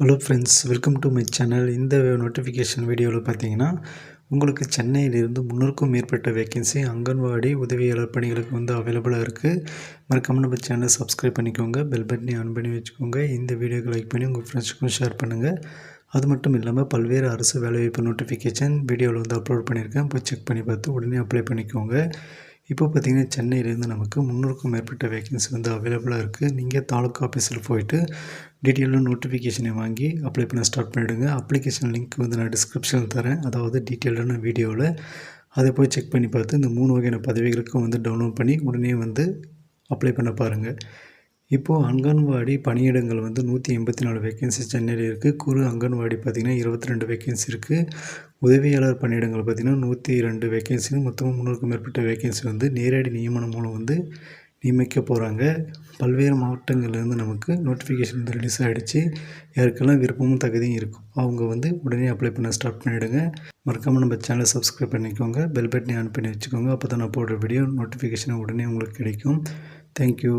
Hello friends welcome to my channel இந்த notification வீடியோவில் பார்த்தீங்கன்னா உங்களுக்கு சென்னையிலிருந்து முன்னூறுக்கும் மேற்பட்ட வேக்கன்சி அங்கன்வாடி உதவியாளர் பணிகளுக்கு வந்து அவைலபிளாக இருக்குது மறக்காம நம்ம சேனலை சப்ஸ்கிரைப் பண்ணிக்கோங்க. பெல் பட்டனை ஆன் பண்ணி வச்சுக்கோங்க. இந்த வீடியோக்கு லைக் பண்ணி உங்கள் ஃப்ரெண்ட்ஸுக்கும் ஷேர் பண்ணுங்கள் அது மட்டும் இல்லாமல் பல்வேறு அரசு வேலைவாய்ப்பு நோட்டிஃபிகேஷன் வீடியோவில் வந்து அப்லோட் பண்ணியிருக்கேன். போய் செக் பண்ணி பார்த்து உடனே அப்ளை பண்ணிக்கோங்க. இப்போ பார்த்தீங்கன்னா சென்னையிலேருந்து நமக்கு முந்நூறுக்கும் மேற்பட்ட வேகன்சி வந்து அவைலபிளாக இருக்குது நீங்கள் தாலுக்கா ஆஃபீஸில் போயிட்டு டீட்டெயிலாக நோட்டிஃபிகேஷனை வாங்கி அப்ளை பண்ண ஸ்டார்ட் பண்ணிவிடுங்க அப்ளிகேஷன் லிங்க் வந்து நான் டிஸ்கிரிப்ஷனில் தரேன். அதாவது டீட்டெயிலான வீடியோவில் அதை போய் செக் பண்ணி பார்த்து இந்த மூணு வகையான பதவிகளுக்கும் வந்து டவுன்லோட் பண்ணி உடனே வந்து அப்ளை பண்ண பாருங்கள் இப்போது அங்கன்வாடி பணியிடங்கள் வந்து நூற்றி எண்பத்தி நாலு வேக்கன்சி சென்னையில் இருக்குது குறு அங்கன்வாடி பார்த்திங்கன்னா இருபத்தி ரெண்டு வேக்கன்சி இருக்குது உதவியாளர் பணியிடங்கள் பார்த்திங்கன்னா நூற்றி ரெண்டு வேக்கன்சின்னு மொத்தமாக முந்நூறுக்கும் மேற்பட்ட வேக்கன்சி வந்து நேரடி நியமனம் மூலம் வந்து நியமிக்க போகிறாங்க பல்வேறு மாவட்டங்கள்லேருந்து நமக்கு நோட்டிஃபிகேஷன் வந்து ரிலீஸ் ஆகிடுச்சு யாருக்கெல்லாம் விருப்பமும் தகுதியும் இருக்கும் அவங்க வந்து உடனே அப்ளை பண்ண ஸ்டார்ட் பண்ணிவிடுங்க மறக்காமல் நம்ம சேனலை சப்ஸ்கிரைப் பண்ணிக்கோங்க. பெல் பட்டனை ஆன் பண்ணி வச்சுக்கோங்க. அப்போ தான் நான் போடுற வீடியோ நோட்டிஃபிகேஷன் உடனே உங்களுக்கு கிடைக்கும். தேங்க்யூ